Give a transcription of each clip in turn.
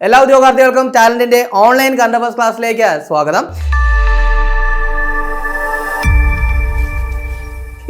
എല്ലാ ഉദ്യോഗാർത്ഥികൾക്കും ടാലന്റിന്റെ ഓൺലൈൻ കണ്ടഫേഴ്സ് ക്ലാസ്സിലേക്ക് സ്വാഗതം.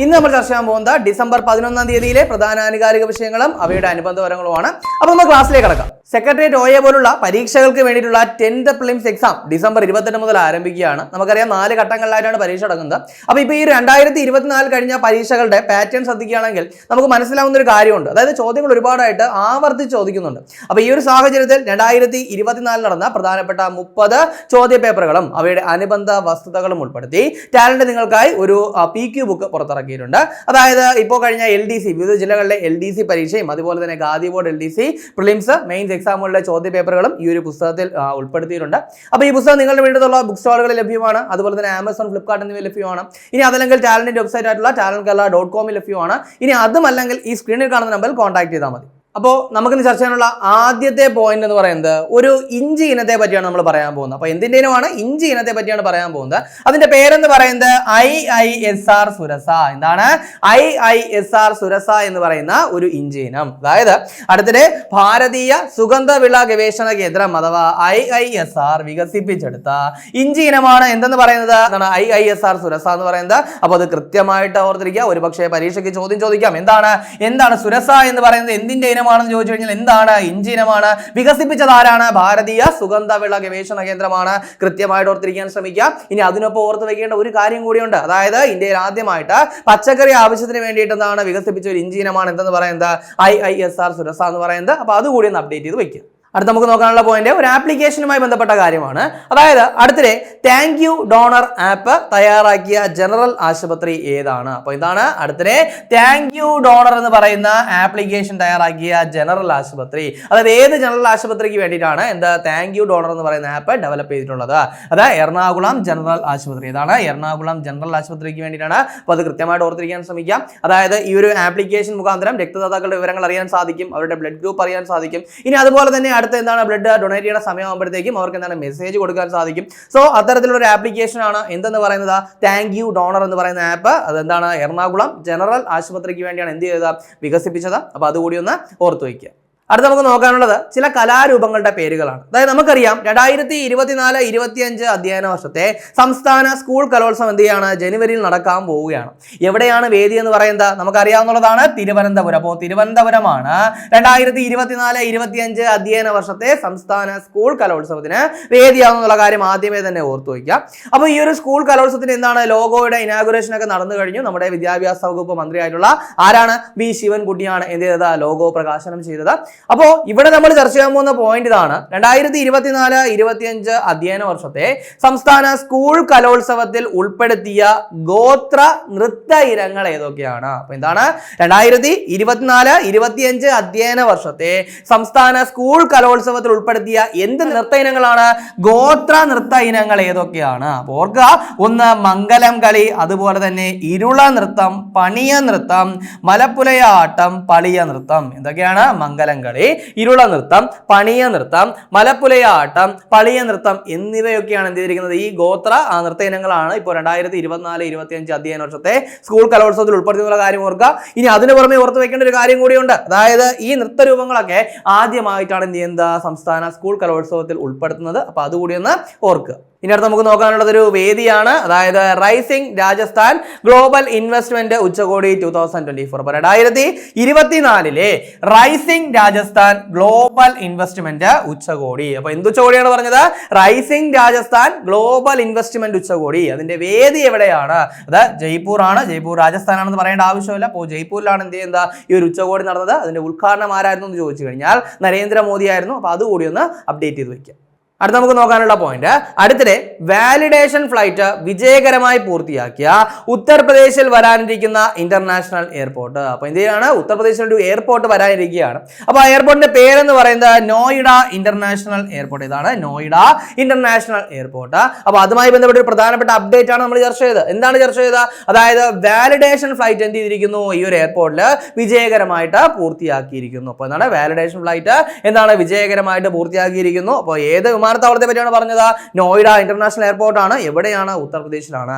ഇന്ന് നമ്മൾ ചർച്ച ചെയ്യാൻ പോകുന്നത് ഡിസംബർ പതിനൊന്നാം തീയതിയിലെ പ്രധാന ആനുകാലിക വിഷയങ്ങളും അവയുടെ അനുബന്ധ അപ്പൊ അപ്പോൾ നമ്മൾ ക്ലാസ്സിലേക്ക് കടക്കാം. സെക്രട്ടേറിയറ്റ് ഒ എ പോലുള്ള പരീക്ഷകൾക്ക് വേണ്ടിയിട്ടുള്ള ടെൻത്ത് പ്ലിംസ് എക്സാം ഡിസംബർ ഇരുപത്തെട്ട് മുതൽ ആരംഭിക്കുകയാണ്. നമുക്കറിയാം നാല് ഘട്ടങ്ങളിലായിട്ടാണ് പരീക്ഷ നടക്കുന്നത് അപ്പോൾ ഇപ്പോൾ ഈ രണ്ടായിരത്തി ഇരുപത്തിനാല് കഴിഞ്ഞ പരീക്ഷകളുടെ പാറ്റേൺ ശ്രദ്ധിക്കുകയാണെങ്കിൽ നമുക്ക് മനസ്സിലാവുന്ന ഒരു കാര്യമുണ്ട്. അതായത് ചോദ്യങ്ങൾ ഒരുപാടായിട്ട് ആവർത്തിച്ച് ചോദിക്കുന്നുണ്ട്. അപ്പോൾ ഈ ഒരു സാഹചര്യത്തിൽ രണ്ടായിരത്തി ഇരുപത്തിനാലിൽ നടന്ന പ്രധാനപ്പെട്ട മുപ്പത് ചോദ്യ പേപ്പറുകളും അവയുടെ അനുബന്ധ വസ്തുതകളും ഉൾപ്പെടുത്തി ടാലന്റ് നിങ്ങൾക്കായി ഒരു പി ബുക്ക് പുറത്തിറക്കിയിട്ടുണ്ട്. അതായത് ഇപ്പോൾ കഴിഞ്ഞ എൽ ഡി സി വിവിധ ജില്ലകളിലെ എൽ ഡി സി പരീക്ഷയും അതുപോലെ തന്നെ Khadi board L D C prelims mains എക്സാമുകളിലെ ചോദ്യ പേപ്പറുകളും ഈ ഒരു പുസ്തകത്തിൽ ഉൾപ്പെടുത്തിയിട്ടുണ്ട്. അപ്പോൾ ഈ പുസ്തകം നിങ്ങളുടെ വീട്ടിലുള്ള ബുക്ക് സ്റ്റാളുകളിൽ ലഭ്യമാണ്. അതുപോലെ തന്നെ ആമസോൺ ഫ്ലിപ്കാർട്ട് എന്നിവ ലഭ്യമാണ്. ഇനി അതല്ലെങ്കിൽ ടാലന്റിന്റെ വെബ്സൈറ്റ് ആയിട്ടുള്ള ടാലൻ കേരള ഡോട്ട് കോമിൽ ലഭ്യമാണ്. ഇനി അതുമല്ലെങ്കിൽ ഈ സ്ക്രീനിൽ കാണുന്ന നമ്പറിൽ കോൺടാക്ട് ചെയ്താൽ മതി. അപ്പോൾ നമുക്കിന്ന് ചർച്ച ചെയ്യാനുള്ള ആദ്യത്തെ പോയിന്റ് എന്ന് പറയുന്നത് ഒരു ഇഞ്ചി ഇനത്തെ പറ്റിയാണ് നമ്മൾ പറയാൻ പോകുന്നത്. അപ്പോൾ എന്തിന്റെ ഇനമാണ് ഇഞ്ചി ഇനത്തെ പറ്റിയാണ് പറയാൻ പോകുന്നത്. അതിന്റെ പേരെന്ന് പറയുന്നത്? I I S R Surasa. എന്താണ്? I I S R Surasa എന്ന് പറയുന്ന ഒരു ഇഞ്ചി ഇനം. അതായത് അടുത്തിടെ ഭാരതീയ സുഗന്ധവിള ഗവേഷണ കേന്ദ്രം അഥവാ ഐ ഐ എസ് ആർ വികസിപ്പിച്ചെടുത്ത ഇഞ്ചി ഇനമാണ്. എന്തെന്ന് പറയുന്നത്? എന്താണ്? I I S R Surasa എന്ന് പറയുന്നത്. അപ്പോൾ അത് കൃത്യമായിട്ട് ഓർത്തിരിക്കുക. ഒരു പക്ഷേ പരീക്ഷയ്ക്ക് ചോദ്യം ചോദിക്കാം. എന്താണ്? എന്താണ് സുരസ എന്ന് പറയുന്നത്? എന്തിന്റെ ഇനമാണെന്ന് ചോദിച്ചു കഴിഞ്ഞാൽ എന്താണ്? ഇഞ്ചി ഇനമാണ് വികസിപ്പിച്ചത് ആരാണ്? ഭാരതീയ സുഗന്ധവിള ഗവേഷണ കേന്ദ്രമാണ്. കൃത്യമായിട്ട് ഓർത്തിരിക്കാൻ ശ്രമിക്കുക ഇനി അതിനൊപ്പം ഓർത്ത് വെക്കേണ്ട ഒരു കാര്യം കൂടിയുണ്ട്. അതായത് ഇന്ത്യയിൽ ആദ്യമായിട്ട് പച്ചക്കറി ആവശ്യത്തിന് വേണ്ടിയിട്ട് എന്താണ് വികസിപ്പിച്ച ഒരു ഇഞ്ചി ഇനമാണ് എന്തെന്ന് പറയുന്നത്? I I S R Surasa എന്ന് പറയുന്നത്. അപ്പോൾ അതുകൂടി ഒന്ന് അപ്ഡേറ്റ് ചെയ്ത് വെക്കുക. അടുത്ത നമുക്ക് നോക്കാനുള്ള പോയിന്റ് ഒരു ആപ്ലിക്കേഷനുമായി ബന്ധപ്പെട്ട കാര്യമാണ്. അതായത് അടുത്തിടെ താങ്ക് യു ഡോണർ ആപ്പ് തയ്യാറാക്കിയ ജനറൽ ആശുപത്രി ഏതാണ്? അപ്പോൾ ഇതാണ് അടുത്തിടെ താങ്ക് യു ഡോണർ എന്ന് പറയുന്ന ആപ്ലിക്കേഷൻ തയ്യാറാക്കിയ ജനറൽ ആശുപത്രി. അതായത് ഏത് ജനറൽ ആശുപത്രിക്ക് വേണ്ടിയിട്ടാണ് എന്താ താങ്ക് യു ഡോണർ എന്ന് പറയുന്ന ആപ്പ് ഡെവലപ്പ് ചെയ്തിട്ടുള്ളത്? അത് എറണാകുളം ജനറൽ ആശുപത്രി. ഇതാണ് എറണാകുളം ജനറൽ ആശുപത്രിക്ക് വേണ്ടിയിട്ടാണ്. അപ്പോൾ അത് കൃത്യമായിട്ട് ഓർത്തിരിക്കാൻ ശ്രമിക്കാം. അതായത് ഈ ഒരു ആപ്ലിക്കേഷൻ മുഖാന്തരം രക്തദാതാക്കളുടെ വിവരങ്ങൾ അറിയാൻ സാധിക്കും. അവരുടെ ബ്ലഡ് ഗ്രൂപ്പ് അറിയാൻ സാധിക്കും. ഇനി അതുപോലെ തന്നെ അടുത്ത എന്താണ് ബ്ലഡ് ഡൊണേറ്റ് ചെയ്യുന്ന സമയമാകുമ്പോഴത്തേക്കും അവർക്ക് എന്താണ് മെസ്സേജ് കൊടുക്കാൻ സാധിക്കും. സോ അത്തരത്തിലുള്ള ഒരു ആപ്ലിക്കേഷൻ ആണ് എന്തെന്ന് പറയുന്നത്? താങ്ക് യു ഡോണർ എന്ന് പറയുന്ന ആപ്പ് അതെന്താണ്? എറണാകുളം ജനറൽ ആശുപത്രിക്ക് വേണ്ടിയാണ് എന്ത് ചെയ്തത്? വികസിപ്പിച്ചത്. അപ്പോൾ അതുകൂടി ഒന്ന് ഓർത്തു വയ്ക്കുക അടുത്ത നമുക്ക് നോക്കാനുള്ളത് ചില കലാരൂപങ്ങളുടെ പേരുകളാണ്. അതായത് നമുക്കറിയാം രണ്ടായിരത്തി ഇരുപത്തിനാല് ഇരുപത്തിയഞ്ച് അധ്യയന വർഷത്തെ സംസ്ഥാന സ്കൂൾ കലോത്സവം എന്ത് ചെയ്യാണ്? ജനുവരിയിൽ നടക്കാൻ പോവുകയാണ്. എവിടെയാണ് വേദി എന്ന് പറയുന്നത്? നമുക്കറിയാവുന്നതാണ് തിരുവനന്തപുരം. അപ്പോൾ തിരുവനന്തപുരമാണ് രണ്ടായിരത്തി ഇരുപത്തിനാല് ഇരുപത്തിയഞ്ച് അധ്യയന വർഷത്തെ സംസ്ഥാന സ്കൂൾ കലോത്സവത്തിന് വേദിയാവുന്നുള്ള കാര്യം ആദ്യമേ തന്നെ ഓർത്തു വയ്ക്കാം അപ്പോൾ ഈ ഒരു സ്കൂൾ കലോത്സവത്തിന് എന്താണ്? ലോഗോയുടെ ഇനാഗുറേഷൻ ഒക്കെ നടന്നു കഴിഞ്ഞു. നമ്മുടെ വിദ്യാഭ്യാസ വകുപ്പ് മന്ത്രിയായിട്ടുള്ള ആരാണ്? വി ശിവൻകുട്ടിയാണ് എന്ത് ചെയ്തത്? ലോഗോ പ്രകാശനം ചെയ്തത്. അപ്പോൾ ഇവിടെ നമ്മൾ ചർച്ച ചെയ്യാൻ പോകുന്ന പോയിന്റ് ഇതാണ്. രണ്ടായിരത്തി ഇരുപത്തിനാല് ഇരുപത്തിയഞ്ച് അധ്യയന വർഷത്തെ സംസ്ഥാന സ്കൂൾ കലോത്സവത്തിൽ ഉൾപ്പെടുത്തിയ ഗോത്ര നൃത്ത ഇനങ്ങൾ ഏതൊക്കെയാണ്? അപ്പൊ എന്താണ്? രണ്ടായിരത്തി ഇരുപത്തിനാല് ഇരുപത്തിയഞ്ച് അധ്യയന വർഷത്തെ സംസ്ഥാന സ്കൂൾ കലോത്സവത്തിൽ ഉൾപ്പെടുത്തിയ എന്ത് നൃത്ത ഇനങ്ങളാണ്? ഗോത്ര നൃത്ത ഇനങ്ങൾ ഏതൊക്കെയാണ്? അപ്പൊ ഓർക്കുക ഒന്ന് മംഗലം കളി അതുപോലെ തന്നെ ഇരുള നൃത്തം പണിയ നൃത്തം മലപ്പുലയാട്ടം പളിയ നൃത്തം. എന്തൊക്കെയാണ്? മംഗലം കളി ഇരുള നൃത്തം പണിയ നൃത്തം മലപ്പുലയാട്ടം പളിയ നൃത്തം എന്നിവയൊക്കെയാണ് എന്ത് ചെയ്തിരിക്കുന്നത് ഈ ഗോത്ര നൃത്ത ഇനങ്ങളാണ് ഇപ്പോൾ രണ്ടായിരത്തി ഇരുപത്തിനാല് ഇരുപത്തിയഞ്ച് അധ്യയന വർഷത്തെ സ്കൂൾ കലോത്സവത്തിൽ ഉൾപ്പെടുത്തിയുള്ള കാര്യം ഓർക്കുക. ഇനി അതിന് പുറമെ ഓർത്ത് വെക്കേണ്ട ഒരു കാര്യം കൂടിയുണ്ട്. അതായത് ഈ നൃത്ത രൂപങ്ങളൊക്കെ ആദ്യമായിട്ടാണ് എന്ത് ചെയ്യുന്നത്? സംസ്ഥാന സ്കൂൾ കലോത്സവത്തിൽ ഉൾപ്പെടുത്തുന്നത്. അപ്പോൾ അതുകൂടി ഒന്ന് ഓർക്കുക. ഇനി അടുത്ത് നമുക്ക് നോക്കാനുള്ളത് ഒരു വേദിയാണ്. അതായത് റൈസിംഗ് രാജസ്ഥാൻ ഗ്ലോബൽ ഇൻവെസ്റ്റ്മെന്റ് ഉച്ചകോടി ടൂ തൗസൻഡ് ട്വന്റി ഫോർ അപ്പൊ രണ്ടായിരത്തി ഇരുപത്തിനാലിലെ റൈസിംഗ് രാജസ്ഥാൻ ഗ്ലോബൽ ഇൻവെസ്റ്റ്മെന്റ് ഉച്ചകോടി. അപ്പൊ എന്ത് ഉച്ചകോടിയാണ് പറഞ്ഞത്? റൈസിംഗ് രാജസ്ഥാൻ ഗ്ലോബൽ ഇൻവെസ്റ്റ്മെന്റ് ഉച്ചകോടി. അതിന്റെ വേദി എവിടെയാണ്? അത് ജയ്പൂർ ആണ് ജയ്പൂർ രാജസ്ഥാൻ ആണെന്ന് പറയേണ്ട ആവശ്യമില്ല. അപ്പോൾ ജയ്പൂരിലാണ് എന്ത് ചെയ്യുന്നത്? ഈ ഒരു ഉച്ചകോടി നടന്നത്. അതിന്റെ ഉദ്ഘാടനം ആരായിരുന്നു എന്ന് ചോദിച്ചു കഴിഞ്ഞാൽ നരേന്ദ്രമോദി ആയിരുന്നു. അപ്പോൾ അതുകൂടി ഒന്ന് അപ്ഡേറ്റ് ചെയ്ത് വെക്കാം. അടുത്ത നമുക്ക് നോക്കാനുള്ള പോയിന്റ് അടുത്തിടെ വാലിഡേഷൻ ഫ്ലൈറ്റ് വിജയകരമായി പൂർത്തിയാക്കിയ ഉത്തർപ്രദേശിൽ വരാനിരിക്കുന്ന ഇന്റർനാഷണൽ എയർപോർട്ട് അപ്പൊ ഇന്ത്യയാണ് ഉത്തർപ്രദേശിൽ ഒരു എയർപോർട്ട് വരാനിരിക്കുകയാണ്. അപ്പൊ ആ എയർപോർട്ടിന്റെ പേരെന്ന് പറയുന്നത് നോയിഡ ഇന്റർനാഷണൽ എയർപോർട്ട് ഇതാണ് നോയിഡ ഇന്റർനാഷണൽ എയർപോർട്ട് അപ്പൊ അതുമായി ബന്ധപ്പെട്ട ഒരു പ്രധാനപ്പെട്ട അപ്ഡേറ്റ് ആണ് നമ്മൾ ചർച്ച ചെയ്തത്. എന്താണ് ചർച്ച ചെയ്തത്? അതായത് വാലിഡേഷൻ ഫ്ലൈറ്റ് എന്ത് ചെയ്തിരിക്കുന്നു? ഈ ഒരു എയർപോർട്ടിൽ വിജയകരമായിട്ട് പൂർത്തിയാക്കിയിരിക്കുന്നു. അപ്പോൾ എന്താണ്? വാലിഡേഷൻ ഫ്ലൈറ്റ് എന്താണ്? വിജയകരമായിട്ട് പൂർത്തിയാക്കിയിരിക്കുന്നു. അപ്പോൾ ഏത് വിമാനത്താവളത്തെ പറ്റിയാണ് പറഞ്ഞത്. നോയിഡ ഇന്റർനാഷണൽ എയർപോർട്ട് ആണ്. എവിടെയാണ്? ഉത്തർപ്രദേശിലാണ്.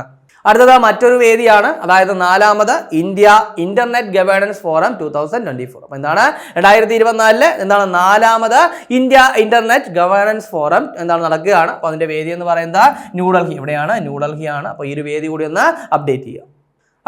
അടുത്തത് മറ്റൊരു വേദിയാണ്. അതായത് നാലാമത് India internet governance forum two thousand twenty four അപ്പൊ എന്താണ്? രണ്ടായിരത്തി ഇരുപത്തിനാലിൽ എന്താണ്? നാലാമത് ഇന്ത്യ ഇന്റർനെറ്റ് ഗവേണൻസ് ഫോറം എന്താണ് നടക്കുകയാണ്. അപ്പൊ അതിന്റെ വേദി എന്ന് പറയുന്നത് ന്യൂഡൽഹി. എവിടെയാണ്? ന്യൂഡൽഹിയാണ്. അപ്പൊ ഈ ഒരു വേദി കൂടി ഒന്ന് അപ്ഡേറ്റ് ചെയ്യുക.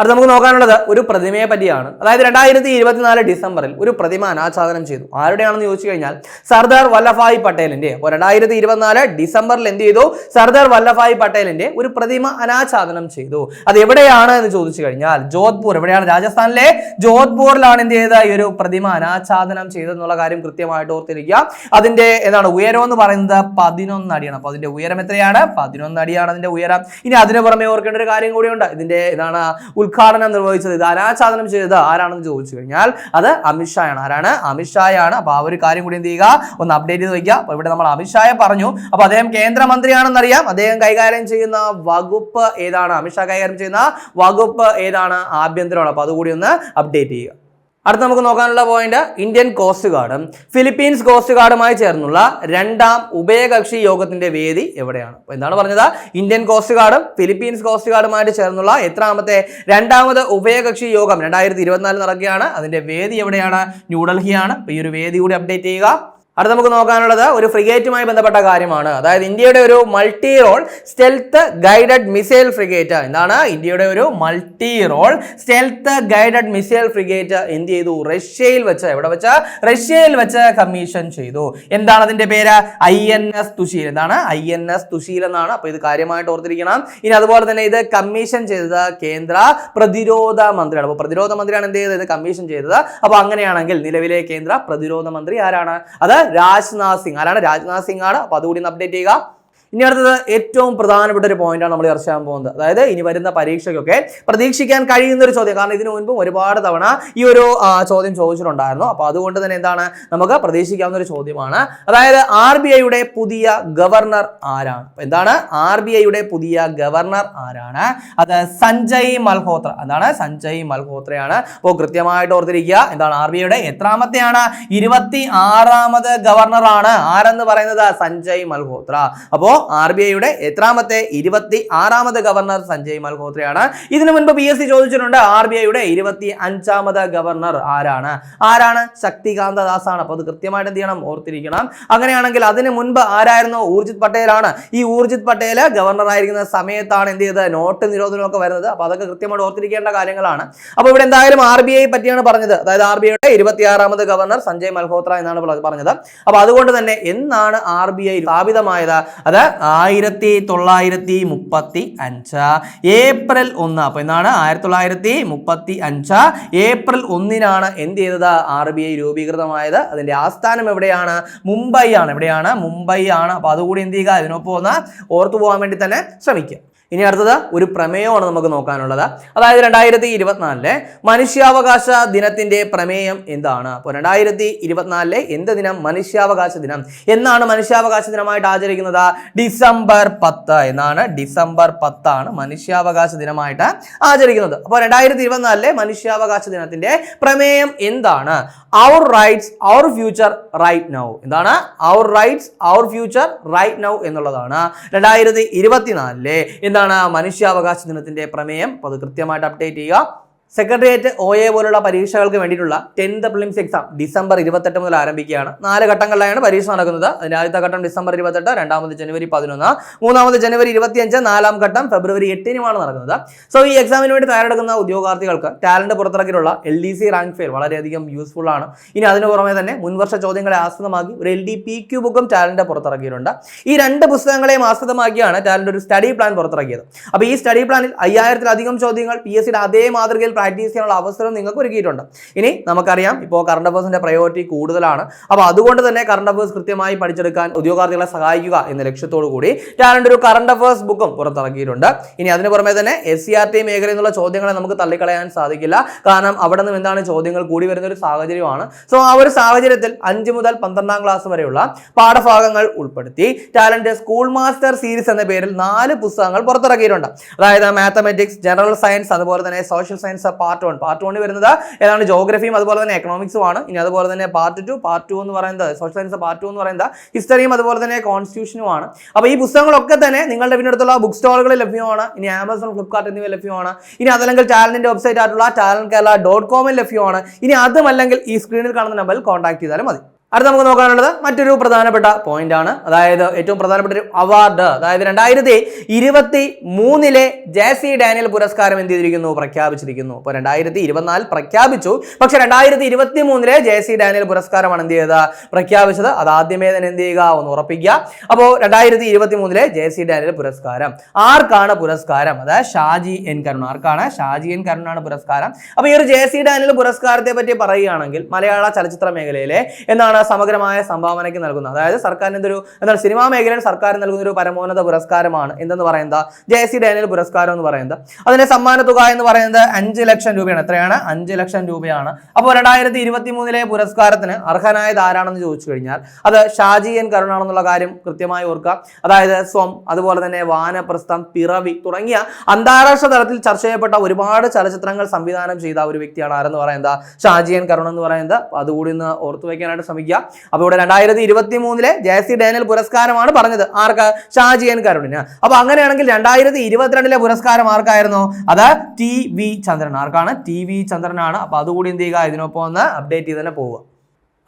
അടുത്ത നമുക്ക് നോക്കാനുള്ളത് ഒരു പ്രതിമയെ പറ്റിയാണ്. അതായത് രണ്ടായിരത്തി ഇരുപത്തിനാല് ഡിസംബറിൽ ഒരു പ്രതിമ അനാച്ഛാദനം ചെയ്തു. ആരുടെയാണെന്ന് ചോദിച്ചു കഴിഞ്ഞാൽ സർദാർ വല്ലഭായ് പട്ടേലിന്റെ. രണ്ടായിരത്തി ഇരുപത്തിനാല് ഡിസംബറിൽ എന്ത് ചെയ്തു? സർദാർ വല്ലഭായ് പട്ടേലിന്റെ ഒരു പ്രതിമ അനാച്ഛാദനം ചെയ്തു. അത് എവിടെയാണ് എന്ന് ചോദിച്ചു കഴിഞ്ഞാൽ ജോധ്പൂർ. എവിടെയാണ്? രാജസ്ഥാനിലെ ജോധ്പൂരിലാണ് എന്ത് ചെയ്ത ഈ ഒരു പ്രതിമ അനാച്ഛാദനം ചെയ്തെന്നുള്ള കാര്യം കൃത്യമായിട്ട് ഓർത്തിരിക്കുക. അതിന്റെ എന്താണ് ഉയരം എന്ന് പറയുന്നത് പതിനൊന്ന് അടിയാണ്. അപ്പൊ അതിന്റെ ഉയരം എത്രയാണ്? പതിനൊന്ന് അടിയാണ് അതിന്റെ ഉയരം. ഇനി അതിന് പുറമെ ഓർക്കേണ്ട ഒരു കാര്യം കൂടിയുണ്ട്. ഇതിന്റെ എന്താണ് ഉദ്ഘാടനം നിർവഹിച്ചത് ഇത് അനാച്ഛാദനം ചെയ്തത് ആരാണെന്ന് ചോദിച്ചു കഴിഞ്ഞാൽ അത് അമിത്ഷായാണ് ആരാണ്? അമിത്ഷായാണ് അപ്പൊ ആ ഒരു കാര്യം കൂടി എന്ത് ചെയ്യുക? ഒന്ന് അപ്ഡേറ്റ് ചെയ്ത് വയ്ക്കുക. അപ്പൊ ഇവിടെ നമ്മൾ അമിത്ഷായെ പറഞ്ഞു. അപ്പൊ അദ്ദേഹം കേന്ദ്രമന്ത്രിയാണെന്നറിയാം. അദ്ദേഹം കൈകാര്യം ചെയ്യുന്ന വകുപ്പ് ഏതാണ്? അമിത്ഷാ കൈകാര്യം ചെയ്യുന്ന വകുപ്പ് ഏതാണ്? ആഭ്യന്തരമാണ്. അപ്പൊ അതുകൂടി ഒന്ന് അപ്ഡേറ്റ് ചെയ്യുക. അടുത്ത നമുക്ക് നോക്കാനുള്ള പോയിന്റ് ഇന്ത്യൻ കോസ്റ്റ് ഗാർഡും ഫിലിപ്പീൻസ് കോസ്റ്റ് ഗാർഡുമായി ചേർന്നുള്ള രണ്ടാം ഉഭയകക്ഷി യോഗത്തിന്റെ വേദി എവിടെയാണ്? എന്താണ് പറഞ്ഞത്? ഇന്ത്യൻ കോസ്റ്റ് ഗാർഡും ഫിലിപ്പീൻസ് കോസ്റ്റ് ഗാർഡുമായിട്ട് ചേർന്നുള്ള എത്രാമത്തെ രണ്ടാമത് ഉഭയകക്ഷി യോഗം രണ്ടായിരത്തി ഇരുപത്തിനാല് നടക്കുകയാണ്. അതിന്റെ വേദി എവിടെയാണ്? ന്യൂഡൽഹിയാണ് അപ്പോൾ ഈ ഒരു വേദി കൂടി അപ്ഡേറ്റ് ചെയ്യുക. അടുത്ത നമുക്ക് നോക്കാനുള്ളത് ഒരു ഫ്രിഗേറ്റുമായി ബന്ധപ്പെട്ട കാര്യമാണ്. അതായത് ഇന്ത്യയുടെ ഒരു multi role stealth guided missile frigate എന്താണ്? ഇന്ത്യയുടെ ഒരു multi role stealth guided missile frigate എന്ത് ചെയ്തു? റഷ്യയിൽ വെച്ച് എവിടെ വെച്ച? റഷ്യയിൽ വെച്ച് കമ്മീഷൻ ചെയ്തു. എന്താണ് അതിന്റെ പേര്? ഐ എൻ എസ് തുഷീൽ എന്താണ്? ഐ എൻ എസ് തുഷീൽ എന്നാണ്. അപ്പൊ ഇത് കാര്യമായിട്ട് ഓർത്തിരിക്കണം. ഇനി അതുപോലെ തന്നെ ഇത് കമ്മീഷൻ ചെയ്തത് കേന്ദ്ര പ്രതിരോധ മന്ത്രിയാണ്. അപ്പോൾ പ്രതിരോധ മന്ത്രിയാണ് എന്ത് ചെയ്തത്? ഇത് കമ്മീഷൻ ചെയ്തത്. അപ്പോൾ അങ്ങനെയാണെങ്കിൽ നിലവിലെ കേന്ദ്ര പ്രതിരോധ മന്ത്രി ആരാണ്? അത് രാജ്നാഥ് സിംഗ്. ആരാണ് രാജ്നാഥ് സിംഗ് ആണ്? അപ്പോൾ അതുകൂടി ഒന്ന് അപ്ഡേറ്റ് ചെയ്യുക. ഇനി അടുത്തത് ഏറ്റവും പ്രധാനപ്പെട്ട ഒരു പോയിന്റാണ് നമ്മൾ ചർച്ച ചെയ്യാൻ പോകുന്നത്. അതായത് ഇനി വരുന്ന പരീക്ഷയ്ക്കൊക്കെ പ്രതീക്ഷിക്കാൻ കഴിയുന്ന ഒരു ചോദ്യം. കാരണം ഇതിനു മുൻപും ഒരുപാട് തവണ ഈ ഒരു ചോദ്യം ചോദിച്ചിട്ടുണ്ടായിരുന്നു. അപ്പോൾ അതുകൊണ്ട് തന്നെ എന്താണ്? നമുക്ക് പ്രതീക്ഷിക്കാവുന്ന ഒരു ചോദ്യമാണ്. അതായത് ആർ ബി ഐയുടെ പുതിയ ഗവർണർ ആരാണ്? എന്താണ്? ആർ ബി ഐയുടെ പുതിയ ഗവർണർ ആരാണ്? അത് സഞ്ജയ് മൽഹോത്ര. എന്താണ്? സഞ്ജയ് മൽഹോത്രയാണ്. അപ്പോൾ കൃത്യമായിട്ട് ഓർത്തിരിക്കുക. എന്താണ് ആർ ബി ഐയുടെ എത്രാമത്തെയാണ്? ഇരുപത്തി ആറാമത് ഗവർണറാണ്. ആരെന്ന് പറയുന്നത്? സഞ്ജയ് മൽഹോത്ര. അപ്പോൾ ആർ ബി ഐയുടെ എത്രാമത്തെ ഇരുപത്തി ആറാമത് ഗവർണർ സഞ്ജയ് മൽഹോത്രയാണ്. ഇതിനു മുൻപ് പി എസ് സി ചോദിച്ചിട്ടുണ്ട് ആർ ബി ഐയുടെ ഇരുപത്തി അഞ്ചാമത് ഗവർണർ ആരാണ്? ആരാണ്? ശക്തികാന്ത ദാസ് ആണ് അപ്പോൾ അത് കൃത്യമായിട്ട് എന്ത് ചെയ്യണം? ഓർത്തിരിക്കണം. അങ്ങനെയാണെങ്കിൽ അതിന് മുൻപ് ആരായിരുന്നു? ഊർജിത് പട്ടേലാണ്. ഈ ഊർജിത് പട്ടേൽ ഗവർണർ ആയിരിക്കുന്ന സമയത്താണ് എന്ത് ചെയ്തത്? നോട്ട് നിരോധനമൊക്കെ വരുന്നത്. അപ്പോൾ അതൊക്കെ കൃത്യമായിട്ട് ഓർത്തിരിക്കേണ്ട കാര്യങ്ങളാണ്. അപ്പോൾ ഇവിടെ എന്തായാലും ആർ ബി ഐ പറ്റിയാണ് പറഞ്ഞത്. അതായത് ആർ ബി ഐയുടെ ഇരുപത്തിയാറാമത് ഗവർണർ സഞ്ജയ് മൽഹോത്ര എന്നാണ് പറഞ്ഞത്. അപ്പോൾ അതുകൊണ്ട് തന്നെ എന്നാണ് ആർ ബി ഐ സ്ഥാപിതമായത്? അത് ആയിരത്തി തൊള്ളായിരത്തി മുപ്പത്തി അഞ്ച് ഏപ്രിൽ ഒന്ന്. അപ്പോൾ എന്നാണ് ആയിരത്തി തൊള്ളായിരത്തി മുപ്പത്തി അഞ്ച് ഏപ്രിൽ ഒന്നിനാണ് എന്ത് ചെയ്തത്? ആർ ബി ഐ രൂപീകൃതമായത്. അതിന്റെ ആസ്ഥാനം എവിടെയാണ്? മുംബൈ ആണ്. എവിടെയാണ്? മുംബൈ ആണ്. അപ്പോൾ അതുകൂടി എന്ത് ചെയ്യുക? ഇതിനൊപ്പം ഒന്ന് ഓർത്തു പോകാൻ വേണ്ടി തന്നെ ശ്രമിക്കുക. ഇനി അടുത്തത് ഒരു പ്രമേയമാണ് നമുക്ക് നോക്കാനുള്ളത്. അതായത് രണ്ടായിരത്തി ഇരുപത്തിനാലിലെ മനുഷ്യാവകാശ ദിനത്തിന്റെ പ്രമേയം എന്താണ്? അപ്പോൾ രണ്ടായിരത്തി ഇരുപത്തിനാലിലെ എന്ത് ദിനം? മനുഷ്യാവകാശ ദിനം. എന്നാണ് മനുഷ്യാവകാശ ദിനമായിട്ട് ആചരിക്കുന്നത്? ഡിസംബർ പത്ത് എന്നാണ് ഡിസംബർ പത്താണ് മനുഷ്യാവകാശ ദിനമായിട്ട് ആചരിക്കുന്നത്. അപ്പോൾ രണ്ടായിരത്തി ഇരുപത്തിനാലിലെ മനുഷ്യാവകാശ ദിനത്തിന്റെ പ്രമേയം എന്താണ്? Our rights our future right now എന്താണ്? Our rights our future right now എന്നുള്ളതാണ്. രണ്ടായിരത്തി ഇരുപത്തിനാലിലെ എന്താണ് മനുഷ്യാവകാശ ദിനത്തിന്റെ പ്രമേയം? അപ്പോൾ അത് കൃത്യമായിട്ട് അപ്ഡേറ്റ് ചെയ്യുക. സെക്രട്ടേറിയറ്റ് ഒ എ പോലുള്ള പരീക്ഷകൾക്ക് വേണ്ടിയിട്ടുള്ള ടെൻത്ത് പ്രിലിംസ് എക്സാം ഡിസംബർ ഇരുപത്തെട്ട് മുതൽ ആരംഭിക്കുകയാണ്. നാല് ഘട്ടങ്ങളിലായാണ് പരീക്ഷ നടക്കുന്നത്. അതിന്റെ ആദ്യത്തെ ഘട്ടം ഡിസംബർ ഇരുപത്തെട്ട് രണ്ടാമത് ജനുവരി പതിനൊന്ന് മൂന്നാമത് ജനുവരി ഇരുപത്തിയഞ്ച് നാലാം ഘട്ടം ഫെബ്രുവരി എട്ടിനുമാണ് നടക്കുന്നത്. സോ ഈ എക്സാമിന് വേണ്ടി തയ്യാറെടുക്കുന്ന ഉദ്യോഗാർത്ഥികൾക്ക് talent പുറത്തിറക്കിയിട്ടുള്ള L D C rank fair വളരെയധികം യൂസ്ഫുൾ ആണ്. ഇനി അതിനു പുറമെ തന്നെ മുൻവർഷ ചോദ്യങ്ങളെ ആസ്പദമാക്കി ഒരു എൽ ഡി പി ക്യു ബുക്കും ടാലന്റ് പുറത്തിറക്കിയിട്ടുണ്ട്. ഈ രണ്ട് പുസ്തകങ്ങളെയും ആസ്പദമാക്കിയാണ് ടാലന്റ് ഒരു സ്റ്റഡി പ്ലാൻ പുറത്തിറക്കിയത്. അപ്പോൾ ഈ സ്റ്റഡി പ്ലാനിൽ അയ്യായിരത്തിലധികം ചോദ്യങ്ങൾ പി എസ് സിയുടെ അതേ മാതൃകയിൽ പ്രാക്ടീസ് ചെയ്യാനുള്ള അവസരം നിങ്ങൾക്ക് ഒരുക്കിയിട്ടുണ്ട്. ഇനി നമുക്കറിയാം ഇപ്പോൾ കറണ്ട് അഫേഴ്സിന്റെ പ്രയോറിറ്റി കൂടുതലാണ്. അപ്പോൾ അതുകൊണ്ട് തന്നെ കറണ്ട് അഫേഴ്സ് കൃത്യമായി പഠിച്ചെടുക്കാൻ ഉദ്യോഗാർത്ഥികളെ സഹായിക്കുക എന്ന ലക്ഷ്യത്തോടു കൂടി ടാലന്റ് ഒരു കറണ്ട് അഫേഴ്സ് ബുക്കും പുറത്തിറക്കിയിട്ടുണ്ട്. ഇനി അതിന് പുറമെ തന്നെ എസ് സി ആർ ടി മേഖലയിൽ നിന്നുള്ള ചോദ്യങ്ങളെ നമുക്ക് തള്ളിക്കളയാൻ സാധിക്കില്ല. കാരണം അവിടെ നിന്നും എന്താണ് ചോദ്യങ്ങൾ കൂടി വരുന്ന ഒരു സാഹചര്യമാണ്. സോ ആ ഒരു സാഹചര്യത്തിൽ അഞ്ച് മുതൽ പന്ത്രണ്ടാം ക്ലാസ് വരെയുള്ള പാഠഭാഗങ്ങൾ ഉൾപ്പെടുത്തി ടാലന്റ് സ്കൂൾ മാസ്റ്റർ സീരീസ് എന്ന പേരിൽ നാല് പുസ്തകങ്ങൾ പുറത്തിറക്കിയിട്ടുണ്ട്. അതായത് മാത്തമെറ്റിക്സ് ജനറൽ സയൻസ് അതുപോലെ തന്നെ social science part one part വണ്ണിൽ വരുന്നത് ഏതാണ്? ജോഗ്രഫിയും അതുപോലെ തന്നെ എക്കണോമിക്സും ആണ്. ഇനി അതുപോലെ തന്നെ പാർട്ട് ടു പാർട്ട് ടു എന്ന് പറയുന്നത് സോഷ്യൽ സയൻസ് പാർട്ട് ടു എന്ന് പറയുന്നത് ഹിസ്റ്ററിയും അതുപോലെ തന്നെ കോൺസ്റ്റിറ്റ്യൂഷനുമാണ് അപ്പോൾ ഈ പുസ്തകങ്ങളൊക്കെ തന്നെ നിങ്ങളുടെ വീടിനടുത്തുള്ള ബുക്ക് സ്റ്റോളുകളിൽ ലഭ്യമാണ്. ഇനി ആമസോൺ ഫ്ലിപ്കാർട്ട് എന്നിവ ലഭ്യമാണ്. ഇനി അതല്ലെങ്കിൽ ടാലന്റിന്റെ വെബ്സൈറ്റ് ആയിട്ടുള്ള ടാലൻ കേരള ഡോട്ട് കോമിൽ ലഭ്യമാണ്. ഇനി അതുമല്ലെങ്കിൽ ഈ സ്ക്രീനിൽ കാണുന്ന നമ്പറിൽ കോൺടാക്ട് ചെയ്താലും മതി. അടുത്ത നമുക്ക് നോക്കാനുള്ളത് മറ്റൊരു പ്രധാനപ്പെട്ട പോയിന്റ് ആണ്. അതായത് ഏറ്റവും പ്രധാനപ്പെട്ട ഒരു അവാർഡ് അതായത് രണ്ടായിരത്തി ഇരുപത്തി മൂന്നിലെ ജെ സി ഡാനിയൽ പുരസ്കാരം എന്ത് ചെയ്തിരിക്കുന്നു? പ്രഖ്യാപിച്ചിരിക്കുന്നു. അപ്പോൾ രണ്ടായിരത്തി ഇരുപത്തിനാല് പ്രഖ്യാപിച്ചു. പക്ഷെ രണ്ടായിരത്തി ഇരുപത്തി മൂന്നിലെ ജെ സി ഡാനിയൽ പുരസ്കാരമാണ് എന്ത് ചെയ്തത്? പ്രഖ്യാപിച്ചത്. അത് ആദ്യമേ തന്നെ എന്ത് ചെയ്യുക? ഒന്ന് ഉറപ്പിക്കുക. അപ്പോൾ രണ്ടായിരത്തി ഇരുപത്തി മൂന്നിലെ ജെ സി ഡാനിയൽ പുരസ്കാരം. ആർക്കാണ് പുരസ്കാരം? അതായത് ഷാജി എൻ കരുൺ. ആർക്കാണ്? ഷാജി എൻ കരുണാണ് പുരസ്കാരം. അപ്പോൾ ഈ ഒരു ജെ സി ഡാനിയൽ പുരസ്കാരത്തെ പറ്റി പറയുകയാണെങ്കിൽ മലയാള ചലച്ചിത്ര മേഖലയിലെ എന്താണ് സമഗ്രമായ സംഭാവനയ്ക്ക് നൽകുന്ന. അതായത് സർക്കാരിന് ഒരു എന്താ സിനിമാ മേഖലയിൽ സർക്കാർ നൽകുന്ന ഒരു പരമോന്നത പുരസ്കാരമാണ്. എന്തെന്ന് പറയുന്നത്? ജെ സി ഡാനിയൽ പുരസ്കാരം എന്ന് പറയുന്നത്. അതിന്റെ സമ്മാന തുക എന്ന് പറയുന്നത് അഞ്ച് ലക്ഷം രൂപയാണ്. എത്രയാണ്? അഞ്ച് ലക്ഷം രൂപയാണ്. അപ്പോൾ രണ്ടായിരത്തി ഇരുപത്തി മൂന്നിലെ പുരസ്കാരത്തിന് അർഹനായത് ആരാണെന്ന് ചോദിച്ചു കഴിഞ്ഞാൽ അത് ഷാജി എൻ കരുണാണെന്നുള്ള കാര്യം കൃത്യമായി ഓർക്കുക. അതായത് സ്വം അതുപോലെ തന്നെ വാനപ്രസ്ഥം പിറവി തുടങ്ങിയ അന്താരാഷ്ട്ര തലത്തിൽ ചർച്ച ചെയ്യപ്പെട്ട ഒരുപാട് ചലച്ചിത്രങ്ങൾ സംവിധാനം ചെയ്ത ഒരു വ്യക്തിയാണ് ആരെന്ന് പറയുന്നത്? ഷാജി എൻ കരുൺ എന്ന് പറയുന്നത്. അതുകൂടി ഒന്ന് ഓർത്തു വയ്ക്കാനായിട്ട് ശ്രമിക്കുക. അപ്പോൾ ഇവിടെ രണ്ടായിരത്തി ഇരുപത്തി മൂന്നിലെ ജെ സി ഡാനിയൽ പുരസ്കാരമാണ് പറഞ്ഞത്. ആർക്ക്? ഷാജി എൻ കരുണിന്. അപ്പോൾ അങ്ങനെയാണെങ്കിൽ രണ്ടായിരത്തി ഇരുപത്തിരണ്ടിലെ പുരസ്കാരം ആർക്കായിരുന്നു? അത് ടി വി ചന്ദ്രൻ. ആർക്കാണ്? ടി വി ചന്ദ്രനാണ്. അപ്പോൾ അതുകൂടി എന്ത് ചെയ്യുക? ഇതിനൊപ്പം ഒന്ന് അപ്ഡേറ്റ് ചെയ്ത് തന്നെ പോവുക.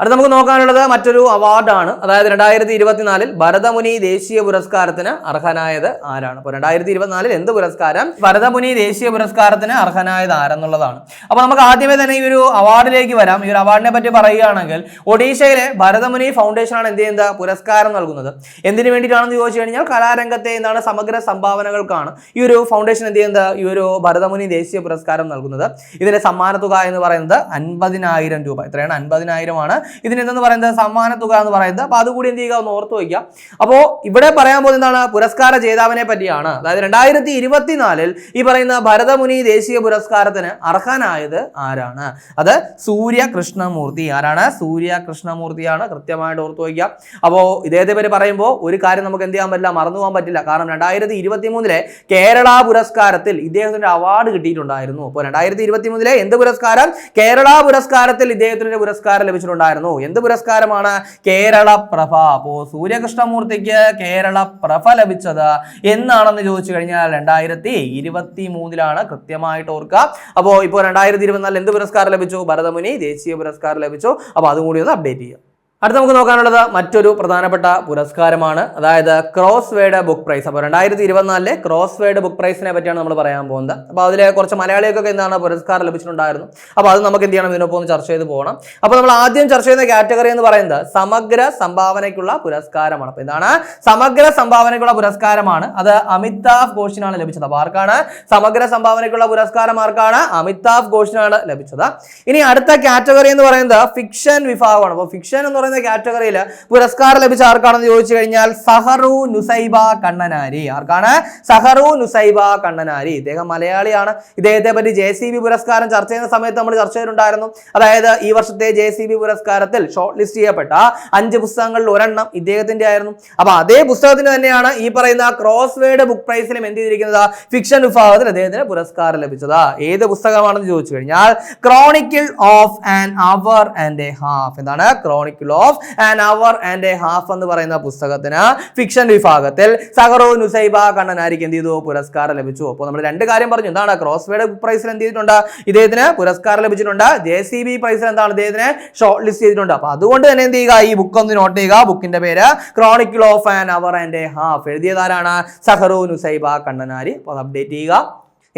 അടുത്ത നമുക്ക് നോക്കാനുള്ളത് മറ്റൊരു അവാർഡാണ്. അതായത് രണ്ടായിരത്തി ഇരുപത്തിനാലിൽ ഭരതമുനി ദേശീയ പുരസ്കാരത്തിന് അർഹനായത് ആരാണ്? അപ്പോൾ രണ്ടായിരത്തി ഇരുപത്തിനാലിൽ എന്ത് പുരസ്കാരം? ഭരതമുനി ദേശീയ പുരസ്കാരത്തിന് അർഹനായത് ആരെന്നുള്ളതാണ്. അപ്പോൾ നമുക്ക് ആദ്യമേ തന്നെ ഈ ഒരു അവാർഡിലേക്ക് വരാം. ഈ ഒരു അവാർഡിനെ പറ്റി പറയുകയാണെങ്കിൽ ഒഡീഷയിലെ ഭരതമുനി ഫൗണ്ടേഷനാണ് എന്ത് ചെയ്യുന്നത്? പുരസ്കാരം നൽകുന്നത്. എന്തിനു വേണ്ടിയിട്ടാണെന്ന് ചോദിച്ചു കഴിഞ്ഞാൽ കലാരംഗത്തെ എന്താണ് സമഗ്ര സംഭാവനകൾക്കാണ് ഈ ഒരു ഫൗണ്ടേഷൻ എന്ത് ചെയ്യുന്നത്? ഈ ഒരു ഭരതമുനി ദേശീയ പുരസ്കാരം നൽകുന്നത്. ഇതിന്റെ സമ്മാനത്തുക തുക എന്ന് പറയുന്നത് അൻപതിനായിരം രൂപ. ഇത്രയാണ് അൻപതിനായിരമാണ്. ഇതിന് എന്തെന്ന് പറയുന്നത്? സമ്മാന തുക എന്ന് പറയുന്നത്. അപ്പോൾ അതുകൂടി എന്ത് ചെയ്യുക? ഒന്ന് ഓർത്ത് വയ്ക്കുക. അപ്പോൾ ഇവിടെ പറയാൻ പോകുന്നത് എന്താണ്? പുരസ്കാര ജേതാവിനെ പറ്റിയാണ്. അതായത് രണ്ടായിരത്തി ഇരുപത്തിനാലിൽ ഈ പറയുന്ന ഭരതമുനി ദേശീയ പുരസ്കാരത്തിന് അർഹനായത് ആരാണ്? അത് സൂര്യ കൃഷ്ണമൂർത്തി ആരാണ്? സൂര്യ കൃഷ്ണമൂർത്തിയാണ് കൃത്യമായിട്ട് ഓർത്ത് വയ്ക്കുക. അപ്പോൾ ഇദ്ദേഹത്തെ പറ്റി പറയുമ്പോൾ ഒരു കാര്യം നമുക്ക് എന്ത് ചെയ്യാൻ പറ്റില്ല? മറന്നു പോകാൻ പറ്റില്ല. കാരണം രണ്ടായിരത്തി ഇരുപത്തി മൂന്നിലെ കേരള പുരസ്കാരത്തിൽ ഇദ്ദേഹത്തിന് അവാർഡ് കിട്ടിയിട്ടുണ്ടായിരുന്നു. അപ്പോൾ രണ്ടായിരത്തി ഇരുപത്തി മൂന്നിലെ എന്ത് പുരസ്കാരം? കേരള പുരസ്കാരത്തിൽ ഇദ്ദേഹത്തിന് പുരസ്കാരം ലഭിച്ചിട്ടുണ്ടായിരുന്നു. എന്ത് പുരസ്കാരമാണ്? കേരള പ്രഭ. അപ്പോ സൂര്യകൃഷ്ണമൂർത്തിക്ക് കേരള പ്രഭ ലഭിച്ചത് എന്നാണെന്ന് ചോദിച്ചു കഴിഞ്ഞാൽ രണ്ടായിരത്തി ഇരുപത്തി മൂന്നിലാണ് കൃത്യമായിട്ട് ഓർക്കുക. അപ്പോൾ ഇപ്പോ രണ്ടായിരത്തി ഇരുപത്തിനാലിൽ എന്ത് പുരസ്കാരം ലഭിച്ചു? ഭരതമുനി ദേശീയ പുരസ്കാരം ലഭിച്ചു. അപ്പോൾ അതും കൂടി ഒന്ന് അപ്ഡേറ്റ് ചെയ്യുക. അടുത്ത നമുക്ക് നോക്കാനുള്ളത് മറ്റൊരു പ്രധാനപ്പെട്ട പുരസ്കാരമാണ്. അതായത് ക്രോസ് വേഡ് ബുക്ക് പ്രൈസ്. അപ്പോൾ രണ്ടായിരത്തി ഇരുപത്തിനാലിലെ ക്രോസ് വേഡ് ബുക്ക് പ്രൈസിനെ പറ്റിയാണ് നമ്മൾ പറയാൻ പോകുന്നത്. അപ്പോൾ അതിലെ കുറച്ച് മലയാളികൾക്കൊക്കെ എന്താണ് പുരസ്കാരം ലഭിച്ചിട്ടുണ്ടായിരുന്നു. അപ്പോൾ അത് നമുക്ക് എന്ത് ചെയ്യണം? ഇതിനൊപ്പം ഒന്ന് ചർച്ച ചെയ്ത് പോകണം. അപ്പോൾ നമ്മൾ ആദ്യം ചർച്ച ചെയ്യുന്ന കാറ്റഗറി എന്ന് പറയുന്നത് സമഗ്ര സംഭാവനയ്ക്കുള്ള പുരസ്കാരമാണ്. അപ്പോൾ ഇതാണ് സമഗ്ര സംഭാവനയ്ക്കുള്ള പുരസ്കാരമാണ്. അത് അമിതാഭ് ഘോഷിനാണ് ലഭിച്ചത്. അപ്പോൾ ആർക്കാണ്? സമഗ്ര സംഭാവനയ്ക്കുള്ള പുരസ്കാരം ആർക്കാണ്? അമിതാഭ് ഘോഷിനാണ് ലഭിച്ചത്. ഇനി അടുത്ത കാറ്റഗറി എന്ന് പറയുന്നത് ഫിക്ഷൻ വിഭാഗമാണ്. അപ്പോൾ ഫിക്ഷൻ എന്ന് പറയുന്ന കാറ്റഗറിയിൽ പുരസ്കാരം ലഭിച്ച ആർക്കാണെന്ന് ചോദിച്ചു കഴിഞ്ഞാൽ സഹറു നുസൈബ കണ്ണനാരി. ആർക്കാണ്? സഹറു നുസൈബ കണ്ണനാരി. ഇദ്ദേഹം മലയാളിയാണ്. ഇദ്ദേഹത്തെ പറ്റി ജെ സി ബി പുരസ്കാരം ചർച്ച ചെയ്യുന്ന സമയത്ത് നമ്മൾ ചർച്ച ചെയ്തിട്ടുണ്ടായിരുന്നു. അതായത് ഈ വർഷത്തെ ജെ സി ബി പുരസ്കാരത്തിൽ ഷോർട്ട് ലിസ്റ്റ് ചെയ്യപ്പെട്ട അഞ്ച് പുസ്തകങ്ങളിൽ ഒരെണ്ണം ഇദ്ദേഹത്തിന്റെ ആയിരുന്നു. അപ്പൊ അതേ പുസ്തകത്തിന് തന്നെയാണ് ഈ പറയുന്ന ക്രോസ് വേഡ് ബുക്ക് പ്രൈസിലും എന്ത് ചെയ്തിരിക്കുന്നത്? ഫിക്ഷൻ വിഭാഗത്തിൽ അദ്ദേഹത്തിന് പുരസ്കാരം ലഭിച്ചത്. ഏത് പുസ്തകമാണെന്ന് ചോദിച്ചു കഴിഞ്ഞാൽ chronicle of an hour and a half. എന്താണ്? Chronicle of an hour and a half എന്ന് പറയുന്ന പുസ്തകത്തിന് ഫിക്ഷൻ വിഭാഗത്തിൽ സഹറോ നുസൈബ കണ്ണനായിരിക്കും എന്ത് ചെയ്തു? പുരസ്കാരം ലഭിച്ചു. അപ്പോൾ നമ്മൾ രണ്ട് കാര്യം പറഞ്ഞു. എന്താണ്? ക്രോസ് വേഡ് പ്രൈസിൽ എന്ത് ചെയ്തിട്ടുണ്ട്? ഇദ്ദേഹത്തിന് പുരസ്കാരം ലഭിച്ചിട്ടുണ്ട്. ജെ സി ബി പ്രൈസിൽ എന്താണ് ഇദ്ദേഹത്തിന് ഷോർട്ട് ലിസ്റ്റ് ചെയ്തിട്ടുണ്ട്. അപ്പോൾ അതുകൊണ്ട് തന്നെ എന്ത് ചെയ്യുക? ഈ ബുക്ക് ഒന്ന് നോട്ട് ചെയ്യുക. ബുക്കിന്റെ പേര് chronicle of an hour and a half എഴുതിയതാരാണ് സഹറോ Nusaiba Kannanari. അപ്പോൾ അപ്ഡേറ്റ് ചെയ്യുക.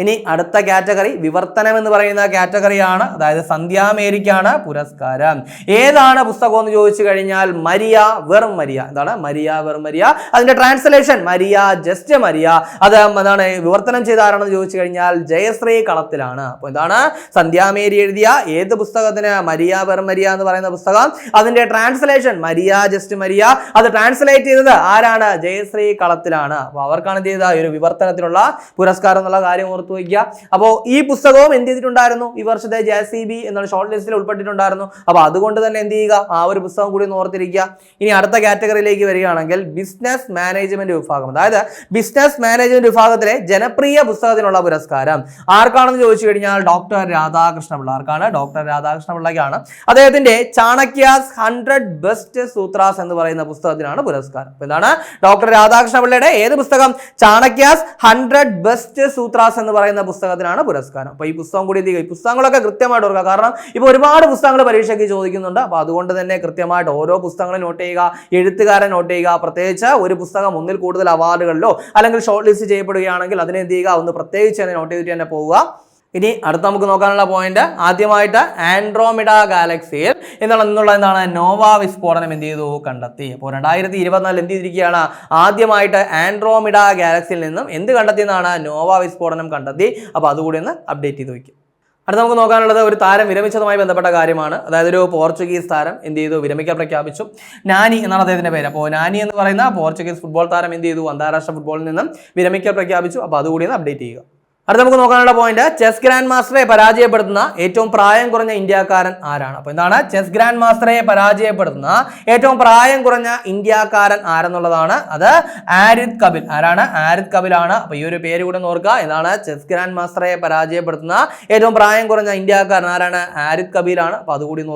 ഇനി അടുത്ത കാറ്റഗറി വിവർത്തനം എന്ന് പറയുന്ന കാറ്റഗറിയാണ് അതായത് സന്ധ്യാമേരിക്കാണ് പുരസ്കാരം. ഏതാണ് പുസ്തകം എന്ന് ചോദിച്ചു കഴിഞ്ഞാൽ മരിയ വെറും മരിയ. എന്താണ്? മരിയ വെറും മരിയ. അതിന്റെ ട്രാൻസ്ലേഷൻ മരിയ ജസ്റ്റ് മരിയ. അത് എന്താണ്? വിവർത്തനം ചെയ്ത ആരാണെന്ന് ചോദിച്ചു കഴിഞ്ഞാൽ ജയശ്രീ കളത്തിലാണ്. അപ്പോൾ എന്താണ്? സന്ധ്യാമേരി എഴുതിയ ഏത് പുസ്തകത്തിന് മരിയ വെറും മരിയ എന്ന് പറയുന്ന പുസ്തകം? അതിന്റെ ട്രാൻസ്ലേഷൻ മരിയ ജസ്റ്റ് മരിയ. അത് ട്രാൻസ്ലേറ്റ് ചെയ്തത് ആരാണ്? ജയശ്രീ കളത്തിലാണ്. അപ്പോൾ അവർക്കാണ് ചെയ്ത ഒരു വിവർത്തനത്തിനുള്ള പുരസ്കാരം എന്നുള്ള കാര്യം ഓർത്ത് വയ്ക്കുക അപ്പോൾ ഈ പുസ്തകവും എന്ത് ചെയ്തിട്ടുണ്ടായിരുന്നു? ഈ വർഷത്തെ ജെ സി ബി എന്നുള്ള ഷോർട്ട് ലിസ്റ്റിൽ ഉൾപ്പെട്ടിട്ടുണ്ടായിരുന്നു. അപ്പോൾ അതുകൊണ്ട് തന്നെ എന്ത് ചെയ്യുക? ആ ഒരു പുസ്തകം കൂടി ഒന്ന് ഓർത്തിരിക്കുക. ഇനി അടുത്ത കാറ്റഗറിയിലേക്ക് വരികയാണെങ്കിൽ ബിസിനസ് മാനേജ്മെന്റ് വിഭാഗം. അതായത് ബിസിനസ് മാനേജ്മെന്റ് വിഭാഗത്തിലെ ജനപ്രിയ പുസ്തകത്തിനുള്ള പുരസ്കാരം. ആർക്കാണെന്ന് ചോദിച്ചു കഴിഞ്ഞാൽ ഡോക്ടർ രാധാകൃഷ്ണപിള്ള ആർക്കാണ്? ഡോക്ടർ രാധാകൃഷ്ണ പിള്ളയ്ക്കാണ് അദ്ദേഹത്തിന്റെ ചാണക്യാസ് ഹൺഡ്രഡ് ബെസ്റ്റ് സൂത്രാസ് എന്ന് പറയുന്ന പുസ്തകത്തിനാണ് പുരസ്കാരം. എന്താണ് ഡോക്ടർ രാധാകൃഷ്ണ പിള്ളയുടെ ഏത് പുസ്തകം? ചാണക്യാസ് ഹൺഡ്രഡ് ബെസ്റ്റ് സൂത്രാസ് എന്ന് പറയുന്ന പുസ്തകത്തിനാണ് പുരസ്കാരം. അപ്പോൾ ഈ പുസ്തകം കൂടി എന്ത് ചെയ്യുക ഈ പുസ്തകങ്ങളൊക്കെ കൃത്യമായിട്ട് ഓർക്കുക. കാരണം ഇപ്പോൾ ഒരുപാട് പുസ്തകങ്ങൾ പരീക്ഷയ്ക്ക് ചോദിക്കുന്നുണ്ട്. അപ്പോൾ അതുകൊണ്ട് തന്നെ കൃത്യമായിട്ട് ഓരോ പുസ്തകങ്ങളും നോട്ട് ചെയ്യുക എഴുത്തുകാരൻ നോട്ട് ചെയ്യുക പ്രത്യേകിച്ച് ഒരു പുസ്തകം ഒന്നിൽ കൂടുതൽ അവാർഡുകളിലോ അല്ലെങ്കിൽ ഷോർട്ട് ലിസ്റ്റ് ചെയ്യപ്പെടുകയാണെങ്കിൽ അതിനെ എന്ത് ചെയ്യുക? ഒന്ന് പ്രത്യേകിച്ച് തന്നെ നോട്ട് ചെയ്തിട്ട് തന്നെ പോവുക. ഇനി അടുത്ത നമുക്ക് നോക്കാനുള്ള പോയിന്റ് ആദ്യമായിട്ട് ആൻഡ്രോമിഡ ഗാലക്സിയിൽ എന്നുള്ള എന്താണ് നോവ വിസ്ഫോടനം എന്ത് ചെയ്തു? കണ്ടെത്തി. അപ്പോൾ രണ്ടായിരത്തി ഇരുപത്തിനാലിൽ എന്ത് ചെയ്തിരിക്കുകയാണ്? ആദ്യമായിട്ട് ആൻഡ്രോമിഡ ഗാലക്സിയിൽ നിന്നും എന്ത് കണ്ടെത്തിയെന്നാണ് നോവ വിസ്ഫോടനം കണ്ടെത്തി. അപ്പോൾ അതുകൂടി ഒന്ന് അപ്ഡേറ്റ് ചെയ്ത് വയ്ക്കും. അടുത്ത നമുക്ക് നോക്കാനുള്ളത് ഒരു താരം വിരമിച്ചതുമായി ബന്ധപ്പെട്ട കാര്യമാണ്. അതായത് ഒരു പോർച്ചുഗീസ് താരം എന്ത് ചെയ്തു? വിരമിക്കാൻ പ്രഖ്യാപിച്ചു. നാനി എന്നാണ് അദ്ദേഹത്തിന്റെ പേര്. അപ്പോൾ നാനി എന്ന് പറയുന്ന പോർച്ചുഗീസ് ഫുട്ബോൾ താരം എന്ത് ചെയ്തു? അന്താരാഷ്ട്ര ഫുട്ബോളിൽ നിന്നും വിരമിക്കാൻ പ്രഖ്യാപിച്ചു. അപ്പോൾ അതുകൂടി ഒന്ന് അപ്ഡേറ്റ് ചെയ്യുക. അടുത്ത നമുക്ക് നോക്കാനുള്ള പോയിന്റ് ചെസ് ഗ്രാൻഡ് മാസ്റ്ററെ പരാജയപ്പെടുത്തുന്ന ഏറ്റവും പ്രായം കുറഞ്ഞ ഇന്ത്യക്കാരൻ ആരാണ്? അപ്പോൾ എന്താണ്? ചെസ് ഗ്രാൻഡ് മാസ്റ്ററെ പരാജയപ്പെടുത്തുന്ന ഏറ്റവും പ്രായം കുറഞ്ഞ ഇന്ത്യക്കാരൻ ആരെന്നുള്ളതാണ്. അത് ആരിദ് കപിൽ. ആരാണ്? ആരിദ് കപിലാണ്. അപ്പോൾ ഈ ഒരു പേര് കൂടെ നോക്കുക ഇതാണ് ചെസ് ഗ്രാൻഡ് മാസ്റ്ററെ പരാജയപ്പെടുത്തുന്ന ഏറ്റവും പ്രായം കുറഞ്ഞ ഇന്ത്യക്കാരൻ ആരാണ്? ആരിദ് കപിലാണ്. അപ്പോൾ അതുകൂടി ഒന്ന്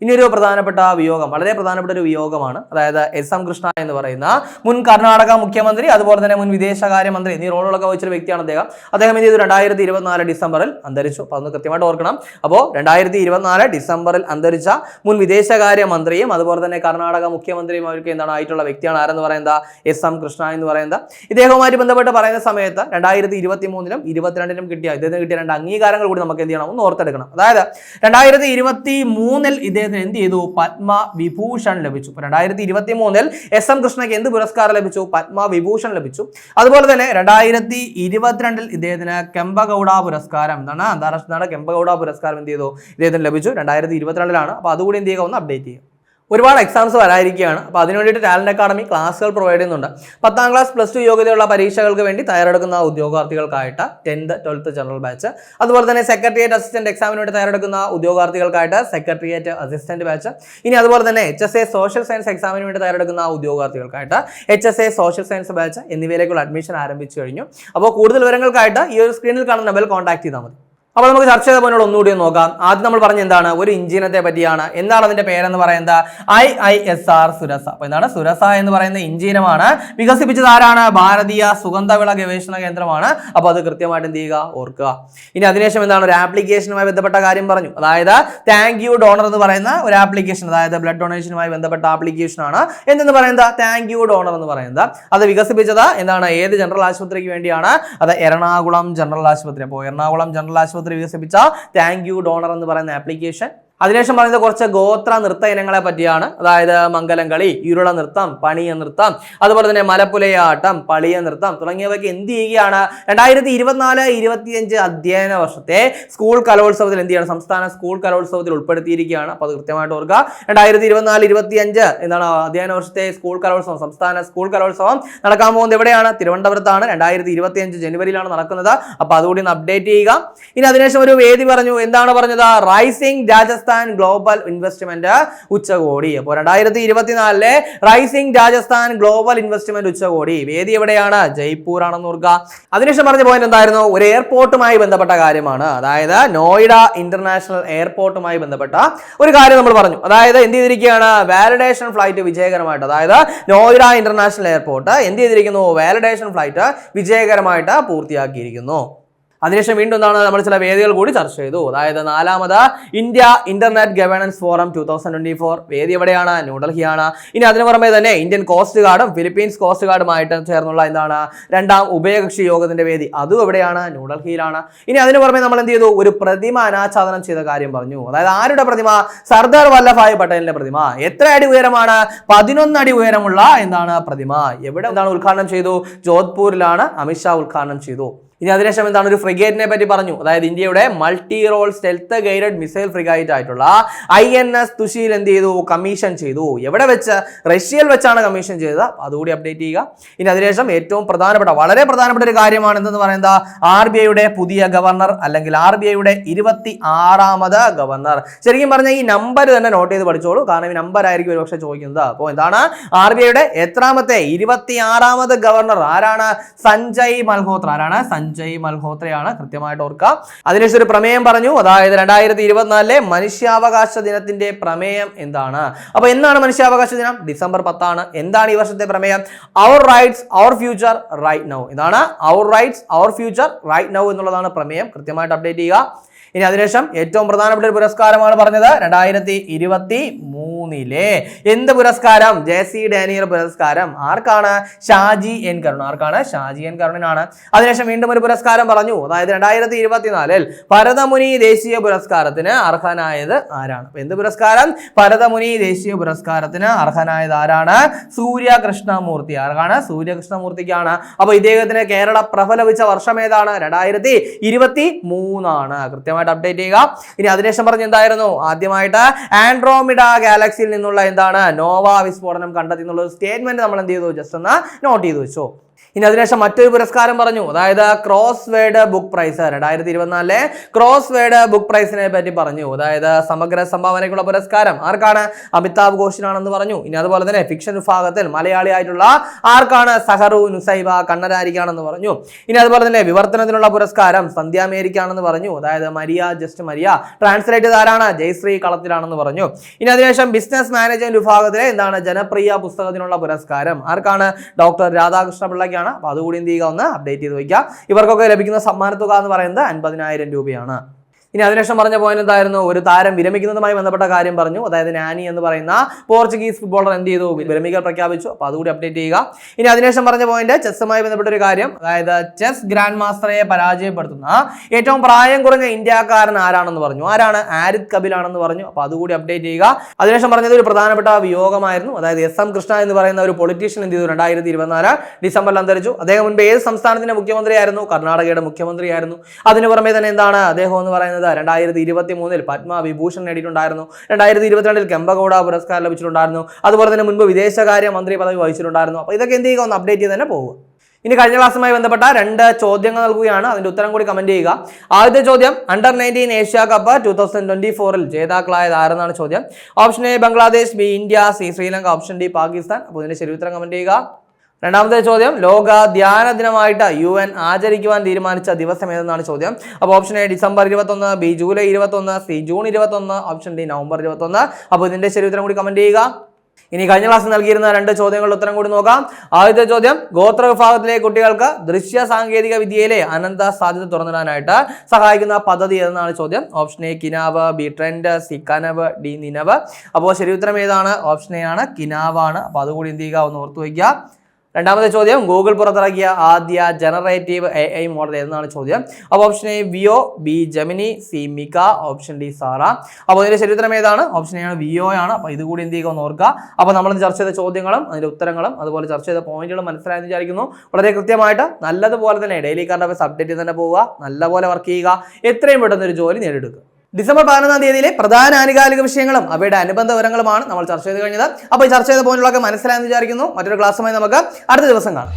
ഓർക്കുക ഇനി ഒരു പ്രധാനപ്പെട്ട വിയോഗം വളരെ പ്രധാനപ്പെട്ട ഒരു വിയോഗമാണ്. അതായത് എസ് എം കൃഷ്ണ എന്ന് പറയുന്ന മുൻ കർണാടക മുഖ്യമന്ത്രി അതുപോലെ തന്നെ മുൻ വിദേശകാര്യമന്ത്രി എന്നീ റോളുകളൊക്കെ വഹിച്ചൊരു വ്യക്തിയാണ് അദ്ദേഹം. അദ്ദേഹം എന്ത് ചെയ്തു രണ്ടായിരത്തി ഇരുപത്തിനാല് ഡിസംബറിൽ അന്തരിച്ചു. അപ്പോൾ അതൊന്ന് കൃത്യമായിട്ട് ഓർക്കണം. അപ്പോൾ രണ്ടായിരത്തി ഇരുപത്തിനാല് ഡിസംബറിൽ അന്തരിച്ച മുൻ വിദേശകാര്യമന്ത്രിയും അതുപോലെ തന്നെ കർണാടക മുഖ്യമന്ത്രിയും അവർക്ക് എന്താണ് ആയിട്ടുള്ള വ്യക്തിയാണ്. ആരെന്ന് പറയുന്നത്? എസ് എം കൃഷ്ണ എന്ന് പറയുന്നത് ഇദ്ദേഹവുമായി ബന്ധപ്പെട്ട് പറയുന്ന സമയത്ത് രണ്ടായിരത്തി ഇരുപത്തി മൂന്നിലും ഇരുപത്തിരണ്ടിലും കിട്ടിയ ഇദ്ദേഹത്തിന് കിട്ടിയ രണ്ട് അംഗീകാരങ്ങൾ കൂടി നമുക്ക് എന്ത് ചെയ്യണം? ഒന്ന് ഓർത്തെടുക്കണം. അതായത് രണ്ടായിരത്തി ഇരുപത്തി മൂന്നിൽ ഇദ്ദേഹത്തിന് എന്ത് ചെയ്തു? പത്മ വിഭൂഷൺ ലഭിച്ചു. രണ്ടായിരത്തി ഇരുപത്തി മൂന്നിൽ എസ് എം കൃഷ്ണയ്ക്ക് എന്ത് പുരസ്കാരം ലഭിച്ചു? പത്മ വിഭൂഷൺ ലഭിച്ചു. അതുപോലെ തന്നെ രണ്ടായിരത്തി ഇരുപത്തിരണ്ടിൽ ഇദ്ദേഹത്തിന് കെമ്പഗൌഡ പുരസ്കാരം. എന്താണ് അന്താരാഷ്ട്ര കെമ്പഗൌഡ പുരസ്കാരം എന്ത് ചെയ്തു? ഇദ്ദേഹത്തിന് ലഭിച്ചു. രണ്ടായിരത്തി ഇരുപത്തിരണ്ടിലാണ് അപ്പോൾ അതുകൂടി എന്ത് ചെയ്യുക? ഒന്ന് അപ്ഡേറ്റ് ചെയ്യുക. ഒരുപാട് എക്സാംസ് വരാതിരിക്കുകയാണ് അപ്പോൾ അതിന് വേണ്ടിയിട്ട് ടാലന്റ് അക്കാഡമി ക്ലാസ്സുകൾ പ്രൊവൈഡ് ചെയ്യുന്നുണ്ട്. പത്താം ക്ലാസ് പ്ലസ് ടു യോഗ്യതയുള്ള പരീക്ഷകൾക്ക് വേണ്ടി തയ്യാറെടുക്കുന്ന ഉദ്യോഗാർത്ഥികൾക്കായിട്ട് ടെൻത്ത് ട്വൽത്ത് ജനറൽ ബാച്ച് അതുപോലെ തന്നെ സെക്രട്ടേറിയറ്റ് അസിസ്റ്റന്റ് എക്സാമിന് വേണ്ടി തയ്യാറെടുക്കുന്ന ഉദ്യോഗാർത്ഥികൾക്കായിട്ട് സെക്രട്ടേറിയറ്റ് അസിസ്റ്റന്റ് ബാച്ച് ഇനി അതുപോലെ തന്നെ H S A social science എക്സാമിന് വേണ്ടി തയ്യാറെടുക്കുന്ന ഉദ്യോഗാർത്ഥികൾക്കായിട്ട് H S A social science batch എന്നിവയിലേക്കുള്ള admission ആരംഭിച്ചു കഴിഞ്ഞു. അപ്പോൾ കൂടുതൽ വിവരങ്ങൾക്കായിട്ട് ഈ ഒരു സ്ക്രീനിൽ കാണുന്ന നമ്പറിൽ കോൺടാക്ട് ചെയ്താൽ മതി. അപ്പോൾ നമുക്ക് ചർച്ച ചെയ്ത പോലെ ഒന്നുകൂടി നോക്കാം. ആദ്യം നമ്മൾ പറഞ്ഞ എന്താണ്? ഒരു ഇഞ്ചിനത്തെ പറ്റിയാണ്. എന്താണ് അതിന്റെ പേരെന്ന് പറയുന്നത്? I I S R Surasa. അപ്പോൾ എന്താണ്? സുരസ എന്ന് പറയുന്ന ഇഞ്ചിനമാണ് വികസിപ്പിച്ചത് ആരാണ്? ഭാരതീയ സുഗന്ധവിള ഗവേഷണ കേന്ദ്രമാണ്. അപ്പോൾ അത് കൃത്യമായിട്ട് എന്ത് ചെയ്യുക? ഓർക്കുക. ഇനി അതിനുശേഷം എന്താണ്? ഒരു ആപ്ലിക്കേഷനുമായി ബന്ധപ്പെട്ട കാര്യം പറഞ്ഞു. അതായത് താങ്ക് യു ഡോണർ എന്ന് പറയുന്ന ഒരു ആപ്ലിക്കേഷൻ അതായത് ബ്ലഡ് ഡൊണേഷനുമായി ബന്ധപ്പെട്ട ആപ്ലിക്കേഷൻ ആണ് എന്തെന്ന് പറയുന്നത്? താങ്ക് യു ഡോണർ എന്ന് പറയുന്നത്. അത് വികസിപ്പിച്ചത് എന്താണ്? ഏത് ജനറൽ ആശുപത്രിക്ക് വേണ്ടിയാണ്? അത് എറണാകുളം ജനറൽ ആശുപത്രി. അപ്പോൾ എറണാകുളം ജനറൽ ആശുപത്രി വികസിപ്പിച്ച. താങ്ക് യു ഡോണർ എന്ന് പറയുന്ന ആപ്ലിക്കേഷൻ അതിനുശേഷം പറയുന്നത് കുറച്ച് ഗോത്ര നൃത്ത ഇനങ്ങളെ പറ്റിയാണ്. അതായത് മംഗലം കളി ഇരുള നൃത്തം പണിയ നൃത്തം അതുപോലെ തന്നെ മലപ്പുലയാട്ടം പളിയ നൃത്തം തുടങ്ങിയവയ്ക്ക് എന്ത് ചെയ്യുകയാണ്? രണ്ടായിരത്തി ഇരുപത്തിനാല് ഇരുപത്തിയഞ്ച് അധ്യയന വർഷത്തെ സ്കൂൾ കലോത്സവത്തിൽ എന്ത് ചെയ്യണം? സംസ്ഥാന സ്കൂൾ കലോത്സവത്തിൽ ഉൾപ്പെടുത്തിയിരിക്കുകയാണ്. അപ്പോൾ അത് കൃത്യമായിട്ട് ഓർക്കുക. രണ്ടായിരത്തി ഇരുപത്തിനാല് ഇരുപത്തിയഞ്ച് എന്താണ് അധ്യയന വർഷത്തെ സ്കൂൾ കലോത്സവം സംസ്ഥാന സ്കൂൾ കലോത്സവം നടക്കാൻ പോകുന്നത് എവിടെയാണ്? തിരുവനന്തപുരത്താണ്. രണ്ടായിരത്തി ഇരുപത്തിയഞ്ച് ജനുവരിയിലാണ് നടക്കുന്നത്. അപ്പോൾ അതുകൂടി ഒന്ന് അപ്ഡേറ്റ് ചെയ്യുക. ഇനി അതിനുശേഷം ഒരു വേദി പറഞ്ഞു. എന്താണ് പറഞ്ഞത്? റൈസിംഗ് രാജസ്ഥാൻ ഗ്ലോബൽ ഇൻവെസ്റ്റ്മെന്റ് ഉച്ചകോടി. അപ്പോൾ രണ്ടായിരത്തി ഇരുപത്തിനാലിലെ റൈസിംഗ് രാജസ്ഥാൻ ഗ്ലോബൽ ഇൻവെസ്റ്റ്മെന്റ് ഉച്ചകോടി. വേദി എവിടെയാണ്? ജയ്പൂർ ആണെന്ന് ഓർക്കുക. അതിനുശേഷം പറഞ്ഞ പോയിന്റ് എന്തായിരുന്നു? ഒരു എയർപോർട്ടുമായി ബന്ധപ്പെട്ട കാര്യമാണ്. അതായത് നോയിഡ ഇന്റർനാഷണൽ എയർപോർട്ടുമായി ബന്ധപ്പെട്ട ഒരു കാര്യം നമ്മൾ പറഞ്ഞു. അതായത് എന്ത് ചെയ്തിരിക്കുകയാണ്? വാലിഡേഷൻ ഫ്ലൈറ്റ് വിജയകരമായിട്ട് അതായത് നോയിഡ ഇന്റർനാഷണൽ എയർപോർട്ട് എന്ത് ചെയ്തിരിക്കുന്നു? വാലിഡേഷൻ ഫ്ലൈറ്റ് വിജയകരമായിട്ട് പൂർത്തിയാക്കിയിരിക്കുന്നു. അതിനുശേഷം വീണ്ടും എന്താണ് നമ്മൾ ചില വേദികൾ കൂടി ചർച്ച ചെയ്തു. അതായത് നാലാമത് India internet governance forum two thousand twenty four വേദി എവിടെയാണ്? ന്യൂഡൽഹിയാണ്. ഇനി അതിനു പുറമെ തന്നെ ഇന്ത്യൻ കോസ്റ്റ് ഗാർഡും ഫിലിപ്പീൻസ് കോസ്റ്റ് ഗാർഡുമായിട്ട് ചേർന്നുള്ള എന്താണ്? രണ്ടാം ഉഭയകക്ഷി യോഗത്തിന്റെ വേദി. അതും എവിടെയാണ്? ന്യൂഡൽഹിയിലാണ്. ഇനി അതിനു പുറമെ നമ്മൾ എന്ത് ചെയ്തു? ഒരു പ്രതിമ അനാച്ഛാദനം ചെയ്ത കാര്യം പറഞ്ഞു. അതായത് ആരുടെ പ്രതിമ? സർദാർ വല്ലഭായ് പട്ടേലിന്റെ പ്രതിമ. എത്ര അടി ഉയരമാണ്? പതിനൊന്ന് അടി ഉയരമുള്ള എന്താണ് പ്രതിമ? എവിടെ എന്താണ് ഉദ്ഘാടനം ചെയ്തു? ജോധ്പൂരിലാണ് അമിത്ഷാ ഉദ്ഘാടനം ചെയ്തു. ഇനി അതിനുശേഷം എന്താണ് ഒരു ഫ്രിഗേറ്റിനെ പറ്റി പറഞ്ഞു. അതായത് ഇന്ത്യയുടെ multi role stealth guided missile frigate ആയിട്ടുള്ള ഐ എൻ എസ് തുഷീൽ എന്ത് ചെയ്തു? കമ്മീഷൻ ചെയ്തു. എവിടെ വെച്ച്? റഷ്യയിൽ വെച്ചാണ് കമ്മീഷൻ ചെയ്തത്. അതുകൂടി അപ്ഡേറ്റ് ചെയ്യുക. ഇനി അതിനുശേഷം ഏറ്റവും പ്രധാനപ്പെട്ട വളരെ പ്രധാനപ്പെട്ട ഒരു കാര്യമാണ് എന്തെന്ന് പറയുന്നത് ആർ ബി ഐയുടെ പുതിയ ഗവർണർ അല്ലെങ്കിൽ ആർ ബി ഐയുടെ ഇരുപത്തി ആറാമത് ഗവർണർ. ശരിക്കും പറഞ്ഞാൽ ഈ നമ്പർ തന്നെ നോട്ട് ചെയ്ത് പഠിച്ചോളൂ. കാരണം ഈ നമ്പർ ആയിരിക്കും ഒരു പക്ഷേ ചോദിക്കുന്നത്. അപ്പോൾ എന്താണ്? ആർ ബി ഐയുടെ എത്രാമത്തെ ഇരുപത്തി ആറാമത് ഗവർണർ ആരാണ്? സഞ്ജയ് മൽഹോത്ര. ആരാണ്? സഞ്ജയ് മൽഹോത്രയാണ് കൃത്യമായിട്ട് ഓർക്കുക. അതിനുശേഷം ഒരു പ്രമേയം പറഞ്ഞു. അതായത് രണ്ടായിരത്തി ഇരുപത്തിനാലിലെ മനുഷ്യാവകാശ ദിനത്തിന്റെ പ്രമേയം എന്താണ്? അപ്പൊ എന്താണ് മനുഷ്യാവകാശ ദിനം? ഡിസംബർ പത്താണ്. എന്താണ് ഈ വർഷത്തെ പ്രമേയം? Our rights our future right now ഇതാണ് our rights our future right now എന്നുള്ളതാണ് പ്രമേയം. കൃത്യമായിട്ട് അപ്ഡേറ്റ് ചെയ്യുക. ഇനി അതിനുശേഷം ഏറ്റവും പ്രധാനപ്പെട്ട ഒരു പുരസ്കാരമാണ് പറഞ്ഞത് രണ്ടായിരത്തി ഇരുപത്തി മൂന്നിലെ എന്ത് പുരസ്കാരം? ജെ സി ഡാനിയൽ പുരസ്കാരം. ആർക്കാണ്? ഷാജി എൻ കരുൺ. ആർക്കാണ്? ഷാജി എൻ കരുണിനാണ്. അതിനുശേഷം വീണ്ടും ഒരു പുരസ്കാരം പറഞ്ഞു. അതായത് രണ്ടായിരത്തി ഇരുപത്തിനാലിൽ ഭരതമുനി ദേശീയ പുരസ്കാരത്തിന് അർഹനായത് ആരാണ്? എന്ത് പുരസ്കാരം? ഭരതമുനി ദേശീയ പുരസ്കാരത്തിന് അർഹനായത് ആരാണ്? സൂര്യകൃഷ്ണമൂർത്തി. ആർക്കാണ്? സൂര്യ കൃഷ്ണമൂർത്തിക്കാണ് അപ്പൊ ഇദ്ദേഹത്തിന് കേരള പ്രഫലവിച്ച വർഷം ഏതാണ്? രണ്ടായിരത്തി ഇരുപത്തി മൂന്നാണ് കൃത്യമായിട്ട് അപ്ഡേറ്റ് ചെയ്യുക. ഇനി അതിനുശേഷം പറഞ്ഞ എന്തായിരുന്നു? ആദ്യമായിട്ട് ആൻഡ്രോമിഡ ഗാലക്സിയിൽ നിന്നുള്ള എന്താണ്? നോവ വിസ്ഫോടനം കണ്ടെത്തി എന്നുള്ള സ്റ്റേറ്റ്മെന്റ് നമ്മൾ എന്ത് ചെയ്തു? ജസ്റ്റ് ഒന്ന് നോട്ട് ചെയ്തു വെച്ചു. ഇനി അതിനുശേഷം മറ്റൊരു പുരസ്കാരം പറഞ്ഞു. അതായത് ക്രോസ് വേഡ് ബുക്ക് പ്രൈസ് രണ്ടായിരത്തി ഇരുപത്തിനാലിലെ ക്രോസ് വേഡ് ബുക്ക് പ്രൈസിനെ പറ്റി പറഞ്ഞു. അതായത് സമഗ്ര സംഭാവനയ്ക്കുള്ള പുരസ്കാരം ആർക്കാണ്? അമിതാഭ് ഘോഷിനാണെന്ന് പറഞ്ഞു. ഇനി അതുപോലെ തന്നെ ഫിക്ഷൻ വിഭാഗത്തിൽ മലയാളി ആയിട്ടുള്ള ആർക്കാണ്? സഹറു നുസൈബ കണ്ണരാരിക്കാണെന്ന് പറഞ്ഞു. ഇനി അതുപോലെ തന്നെ വിവർത്തനത്തിനുള്ള പുരസ്കാരം സന്ധ്യ മേരിക്കാണെന്ന് പറഞ്ഞു. അതായത് മരിയ ജസ്റ്റ് മരിയ ട്രാൻസ്ലേറ്റ് ആരാണ് ജയശ്രീ കളത്തിലാണെന്ന് പറഞ്ഞു. ഇനി അതിനുശേഷം ബിസിനസ് മാനേജ്മെന്റ് വിഭാഗത്തിലെ എന്താണ്? ജനപ്രിയ പുസ്തകത്തിനുള്ള പുരസ്കാരം ആർക്കാണ്? ഡോക്ടർ രാധാകൃഷ്ണ പിള്ളയ്ക്കാണ് അപ്പോൾ അതുകൂടി എന്ത് ചെയ്യുക? ഒന്ന് അപ്ഡേറ്റ് ചെയ്ത് വയ്ക്കുക ഇവർക്കൊക്കെ ലഭിക്കുന്ന സമ്മാനത്തുക എന്ന് പറയുന്നത് അൻപതിനായിരം രൂപയാണ്. ഇനി അതിനുശേഷം പറഞ്ഞ പോയിന്റ് എന്തായിരുന്നു? ഒരു താരം വിരമിക്കുന്നതുമായി ബന്ധപ്പെട്ട കാര്യം പറഞ്ഞു. അതായത് നാനി എന്ന് പറയുന്ന പോർച്ചുഗീസ് ഫുട്ബോളർ എന്ത് ചെയ്തു? വിരമിക്കൽ പ്രഖ്യാപിച്ചു. അപ്പോൾ അതുകൂടി അപ്ഡേറ്റ് ചെയ്യുക. ഇനി അതിനുശേഷം പറഞ്ഞ പോയിന്റ് ചെസ്സുമായി ബന്ധപ്പെട്ട ഒരു കാര്യം. അതായത് ചെസ് ഗ്രാൻഡ് മാസ്റ്ററെ പരാജയപ്പെടുത്തുന്ന ഏറ്റവും പ്രായം കുറഞ്ഞ ഇന്ത്യക്കാരൻ ആരാണെന്ന് പറഞ്ഞു. ആരാണ്? ആരിത് കപിൽ ആണെന്ന് പറഞ്ഞു. അപ്പോൾ അതുകൂടി അപ്ഡേറ്റ് ചെയ്യുക. അതിനുശേഷം പറഞ്ഞത് ഒരു പ്രധാനപ്പെട്ട വിയോഗമായിരുന്നു. അതായത് എസ് എം കൃഷ്ണ എന്ന് പറയുന്ന ഒരു പൊളിറ്റീഷ്യൻ എന്ത് ചെയ്തു? രണ്ടായിരത്തി ഇരുപത്തിനാല് ഡിസംബറിൽ അന്തരിച്ചു. അദ്ദേഹം മുൻപ് ഏത് സംസ്ഥാനത്തിന്റെ മുഖ്യമന്ത്രിയായിരുന്നു? കർണാടകയുടെ മുഖ്യമന്ത്രിയായിരുന്നു. അതിനു പുറമെ തന്നെ എന്താണ് അദ്ദേഹം എന്ന് പറയുന്നത്? രണ്ടായിരത്തി ഇരുപത്തി മൂന്നിൽ പത്മവിഭൂഷൺ നേടിയിട്ടുണ്ടായിരുന്നു. രണ്ടായിരത്തി ഇരുപത്തിരണ്ടിൽ കെമ്പഗൌഡ പുരസ്കാരം ലഭിച്ചിട്ടുണ്ടായിരുന്നു. അതുപോലെ തന്നെ മുൻപ് വിദേശകാര്യ മന്ത്രി പദവി വഹിച്ചിട്ടുണ്ടായിരുന്നു. അപ്പോൾ ഇതൊക്കെ എന്ത് ചെയ്യുക ഒന്ന് അപ്ഡേറ്റ് ചെയ്ത് തന്നെ പോകുക ഇനി കഴിഞ്ഞ ക്ലാസ്സുമായി ബന്ധപ്പെട്ട രണ്ട് ചോദ്യങ്ങൾ നൽകുകയാണ്. അതിന്റെ ഉത്തരം കൂടി കമന്റ് ചെയ്യുക. ആദ്യത്തെ ചോദ്യം under nineteen Asia cup two thousand twenty ഫോറിൽ ജേതാക്കളായത് ആരെന്നാണ് ചോദ്യം? Option A Bangladesh B India C Sri Lanka option D Pakistan. അപ്പോൾ ഇതിന്റെ ശരി ഉത്തരം കമന്റ് ചെയ്യുക. രണ്ടാമത്തെ ചോദ്യം ലോക ധ്യാന ദിനമായിട്ട് യു എൻ ആചരിക്കുവാൻ തീരുമാനിച്ച ദിവസം ഏതെന്നാണ് ചോദ്യം? അപ്പോൾ ഓപ്ഷൻ എ ഡിസംബർ ഇരുപത്തൊന്ന് ബി ജൂലൈ ഇരുപത്തൊന്ന് സി ജൂൺ ഇരുപത്തൊന്ന് ഓപ്ഷൻ ഡി നവംബർ ഇരുപത്തൊന്ന്. അപ്പോൾ ഇതിന്റെ ശരി ഉത്തരം കൂടി കമന്റ് ചെയ്യുക. ഇനി കഴിഞ്ഞ ക്ലാസ്സിൽ നൽകിയിരുന്ന രണ്ട് ചോദ്യങ്ങളുടെ ഉത്തരം കൂടി നോക്കാം. ആദ്യത്തെ ചോദ്യം ഗോത്ര വിഭാഗത്തിലെ കുട്ടികൾക്ക് ദൃശ്യ സാങ്കേതിക വിദ്യയിലെ അനന്ത സാധ്യത തുറന്നിടാനായിട്ട് സഹായിക്കുന്ന പദ്ധതി ഏതെന്നാണ് ചോദ്യം? Option A Kinavu B trend C Kanavu D Ninavu. അപ്പോൾ ശരി ഉത്തരം ഏതാണ്? ഓപ്ഷൻ എ ആണ് കിനാവാണ്. അപ്പോൾ അതുകൂടി എന്ത് ചെയ്യുക? ഒന്ന് ഓർത്തു വയ്ക്കുക. രണ്ടാമത്തെ ചോദ്യം ഗൂഗിൾ പുറത്തിറക്കിയ ആദ്യ ജനറേറ്റീവ് എ ഐ മോഡൽ എന്നാണ് ചോദ്യം? അപ്പോൾ option A Veo B Gemini C Mika option D സാറ അപ്പോൾ ഇതിന്റെ ശരിത്രം ഏതാണ്? ഓപ്ഷൻ എ ആണ് വിയോ ആണ്. അപ്പോൾ ഇതുകൂടി എന്ത് ചെയ്യുക ഒന്ന് ഓർക്കുക. അപ്പോൾ നമ്മൾ ചർച്ച ചെയ്ത ചോദ്യങ്ങളും അതിന്റെ ഉത്തരങ്ങളും അതുപോലെ ചർച്ച ചെയ്ത പോയിന്റുകളും മനസ്സിലായെന്ന് വിചാരിക്കുന്നു. വളരെ കൃത്യമായിട്ട് നല്ലതുപോലെ തന്നെ ഡെയിലി കറണ്ട് അഫയർസ് അപ്ഡേറ്റ് തന്നെ പോവുക. നല്ലപോലെ വർക്ക് ചെയ്യുക. എത്രയും പെട്ടെന്ന് ഒരു ജോലി നേടിയെടുക്കുക. ഡിസംബർ പതിനൊന്നാം തീയതിയിലെ പ്രധാന ആനുകാലിക വിഷയങ്ങളും അവയുടെ അനുബന്ധ വിവരങ്ങളുമാണ് നമ്മൾ ചർച്ച ചെയ്ത് കഴിഞ്ഞത്. അപ്പോൾ ചർച്ച ചെയ്ത പോയിന്റുകളൊക്കെ മനസ്സിലായെന്ന് വിചാരിക്കുന്നു. മറ്റൊരു ക്ലാസ്സുമായി നമുക്ക് അടുത്ത ദിവസം കാണാം.